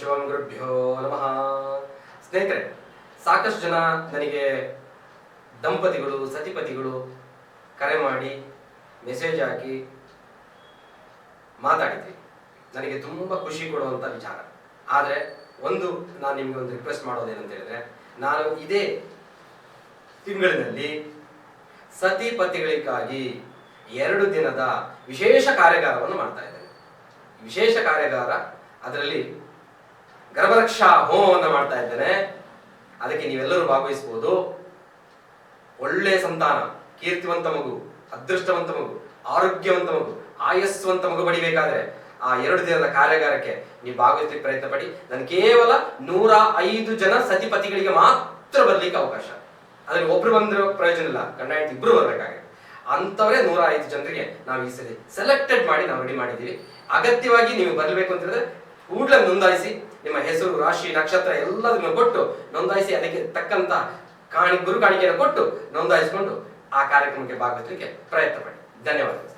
ಶಿವಂ ಗುರುಭ್ಯೋ ನಮಃ ಸ್ನೇಹಿತರೆ ಸಾಕಷ್ಟು ಜನ ನನಗೆ ದಂಪತಿಗಳು ಸತಿಪತಿಗಳು ಕರೆ ಮಾಡಿ ಮೆಸೇಜ್ ಹಾಕಿ ಮಾತಾಡಿದ್ವಿ ನನಗೆ ತುಂಬ ಖುಷಿ ಕೊಡುವಂಥ ವಿಚಾರ ಆದರೆ ಒಂದು ನಾನು ನಿಮಗೆ ಒಂದು ರಿಕ್ವೆಸ್ಟ್ ಮಾಡೋದೇನಂತ ಹೇಳಿದ್ರೆ ನಾನು ಇದೇ ತಿಂಗಳಿನಲ್ಲಿ ಸತಿಪತಿಗಳಿಗಾಗಿ ಎರಡು ದಿನದ ವಿಶೇಷ ಕಾರ್ಯಾಗಾರವನ್ನು ಮಾಡ್ತಾ ಇದ್ದೇನೆ ವಿಶೇಷ ಕಾರ್ಯಾಗಾರ ಅದರಲ್ಲಿ ಗರ್ಭರಕ್ಷಾ ಹೋಮವನ್ನು ಮಾಡ್ತಾ ಇದ್ದೇನೆ. ಅದಕ್ಕೆ ನೀವೆಲ್ಲರೂ ಭಾಗವಹಿಸಬಹುದು ಒಳ್ಳೆಯ ಸಂತಾನ, ಕೀರ್ತಿವಂತ ಮಗು, ಅದೃಷ್ಟವಂತ ಮಗು, ಆರೋಗ್ಯವಂತ ಮಗು ಆಯಸ್ವಂತ ಮಗು ಪಡಿಬೇಕಾದ್ರೆ ಆ ಎರಡು ದಿನದ ಕಾರ್ಯಾಗಾರಕ್ಕೆ ನೀವು ಭಾಗವಹಿಸಲಿಕ್ಕೆ ಪ್ರಯತ್ನ ಪಡಿ ನಾನು ಕೇವಲ ನೂರ ಐದು ಜನ ಸತಿಪತಿಗಳಿಗೆ ಮಾತ್ರ ಬರ್ಲಿಕ್ಕೆ ಅವಕಾಶ. ಅದ್ರಲ್ಲಿ ಒಬ್ರು ಬಂದಿರೋ ಪ್ರಯೋಜನ ಇಲ್ಲ. ಗಂಡ, ಹೆಂಡತಿ ಇಬ್ರು ಬರ್ಬೇಕಾಗಿದೆ ಅಂತವರೇ ನೂರ ಐದು ಜನರಿಗೆ ನಾವು ಈ ಸಲ ಸೆಲೆಕ್ಟೆಡ್ ಮಾಡಿ ನಾವು ರೆಡಿ ಮಾಡಿದ್ದೀವಿ. ಅಗತ್ಯವಾಗಿ ನೀವು ಬರಬೇಕು ಅಂತ ಹೇಳಿದ್ರೆ ಕೂಡಲೇ ನೋಂದಾಯಿಸಿ ನಿಮ್ಮ ಹೆಸರು, ರಾಶಿ, ನಕ್ಷತ್ರ ಎಲ್ಲದನ್ನು ಕೊಟ್ಟು ನೋಂದಾಯಿಸಿ ಅದಕ್ಕೆ ತಕ್ಕಂತ ಕಾಣಿ ಗುರು ಕಾಣಿಕೆಯನ್ನು ಕೊಟ್ಟು ನೋಂದಾಯಿಸಿಕೊಂಡು ಆ ಕಾರ್ಯಕ್ರಮಕ್ಕೆ ಭಾಗವಹಿಸಲಿಕ್ಕೆ ಪ್ರಯತ್ನ ಮಾಡಿ. ಧನ್ಯವಾದಗಳು.